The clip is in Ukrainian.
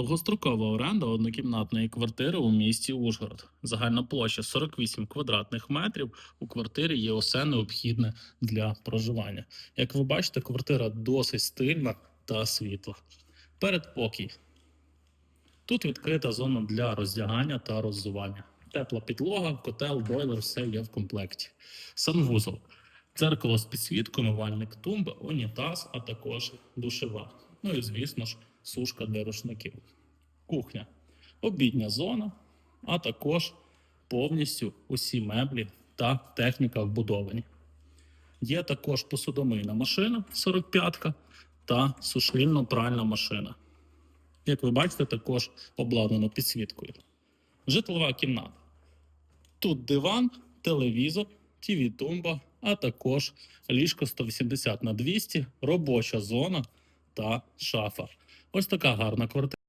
Довгострокова оренда однокімнатної квартири у місті Ужгород. Загальна площа 48 квадратних метрів. У квартирі є усе необхідне для проживання. Як ви бачите, квартира досить стильна та світла. Передпокій. Тут відкрита зона для роздягання та роззування. Тепла підлога, котел, бойлер, все є в комплекті. Санвузол. Дзеркало з підсвіткою, умивальник тумби, унітаз, а також душева. Ну і, звісно ж, сушка для рушників. Кухня. Обідня зона, а також повністю усі меблі та техніка вбудовані. Є також посудомийна машина 45-ка та сушильно-пральна машина. Як ви бачите, також обладнано підсвіткою. Житлова кімната. Тут диван, телевізор, тв тумба а також ліжко 180 на 200, робоча зона та шафа. Ось така гарна квартира.